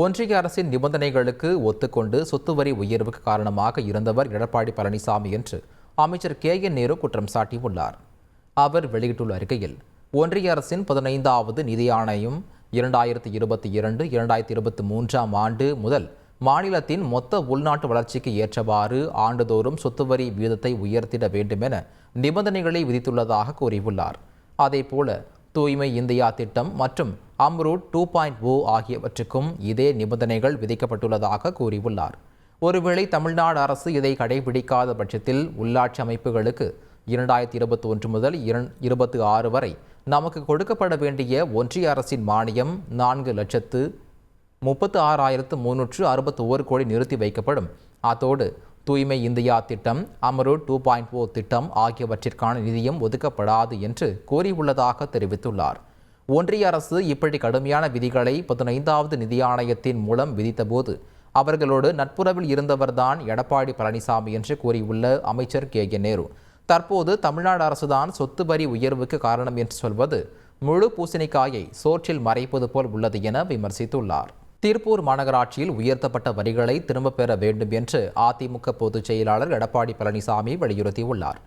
ஒன்றிய அரசின் நிபந்தனைகளுக்கு ஒத்துக்கொண்டு சொத்து வரி உயர்வுக்கு காரணமாக இருந்தவர் எடப்பாடி பழனிசாமி என்று அமைச்சர் கே என் நேரு குற்றம் சாட்டியுள்ளார். அவர் வெளியிட்டுள்ள அறிக்கையில் ஒன்றிய அரசின் பதினைந்தாவது நிதி ஆணையம் இரண்டாயிரத்தி இருபத்தி இரண்டு இரண்டாயிரத்தி இருபத்தி மூன்றாம் ஆண்டு முதல் மாநிலத்தின் மொத்த உள்நாட்டு வளர்ச்சிக்கு ஏற்றவாறு ஆண்டுதோறும் சொத்துவரி வீதத்தை உயர்த்திட வேண்டுமென நிபந்தனைகளை விதித்துள்ளதாக கூறியுள்ளார். அதேபோல தூய்மை இந்தியா திட்டம் மற்றும் அம்ரூட் டூ பாயிண்ட் ஓ ஆகியவற்றுக்கும் இதே நிபந்தனைகள் விதிக்கப்பட்டுள்ளதாக கூறியுள்ளார். ஒருவேளை தமிழ்நாடு அரசு இதை கடைபிடிக்காத பட்சத்தில் உள்ளாட்சி அமைப்புகளுக்கு இரண்டாயிரத்தி இருபத்தி ஒன்று முதல் இருபத்தி ஆறு வரை நமக்கு கொடுக்கப்பட வேண்டிய ஒன்றிய அரசின் மானியம் நான்கு லட்சத்து முப்பத்து ஆறாயிரத்து முன்னூற்று அறுபத்தி ஓரு கோடி நிறுத்தி வைக்கப்படும். அத்தோடு தூய்மை இந்தியா திட்டம் அமரூட் டூ பாயிண்ட் ஓ திட்டம் ஆகியவற்றிற்கான நிதியும் ஒதுக்கப்படாது என்று கூறியுள்ளதாக தெரிவித்துள்ளார். ஒன்றிய அரசு இப்படி கடுமையான விதிகளை பதினைந்தாவது நிதி ஆணையத்தின் மூலம் விதித்தபோது அவர்களோடு நட்புறவில் இருந்தவர்தான் எடப்பாடி பழனிசாமி என்று கூறியுள்ள அமைச்சர் கே. என் நேரு. தற்போது தமிழ்நாடு அரசுதான் சொத்து வரி உயர்வுக்கு காரணம் என்று சொல்வது முழு பூசணிக்காயை சோற்றில் மறைப்பது போல் உள்ளது என விமர்சித்துள்ளார். திருப்பூர் மாநகராட்சியில் உயர்த்தப்பட்ட வரிகளை திரும்பப் பெற வேண்டும் என்று அதிமுக பொதுச் செயலாளர் எடப்பாடி பழனிசாமி வலியுறுத்தியுள்ளார்.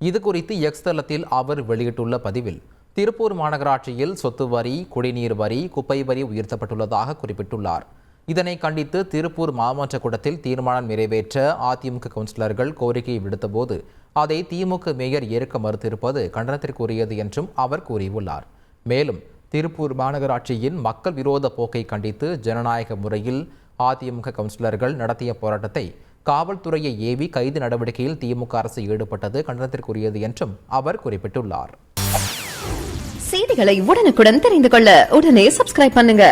இது குறித்து எக்ஸ் தளத்தில் அவர் வெளியிட்டுள்ள பதிவில் திருப்பூர் மாநகராட்சியில் சொத்து வரி குடிநீர் வரி குப்பை வரி உயர்த்தப்பட்டுள்ளதாக குறிப்பிட்டுள்ளார். இதனை கண்டித்து திருப்பூர் மாமன்ற கூட்டத்தில் தீர்மானம் நிறைவேற்ற அதிமுக கவுன்சிலர்கள் கோரிக்கை விடுத்தபோது அதை திமுக மேயர் ஏற்க மறுத்திருப்பது கண்டனத்திற்குரியது என்றும் அவர் கூறியுள்ளார். மேலும் திருப்பூர் மாநகராட்சியின் மக்கள் விரோத போக்கை கண்டித்து ஜனநாயக முறையில் அதிமுக கவுன்சிலர்கள் நடத்திய போராட்டத்தை காவல்துறையை ஏவி கைது நடவடிக்கையில் திமுக அரசு ஈடுபட்டது கண்டனத்திற்குரியது என்றும் அவர் குறிப்பிட்டுள்ளார். செய்திகளை உடனுக்குடன் தெரிந்து கொள்ள உடனே சப்ஸ்கிரைப் பண்ணுங்க.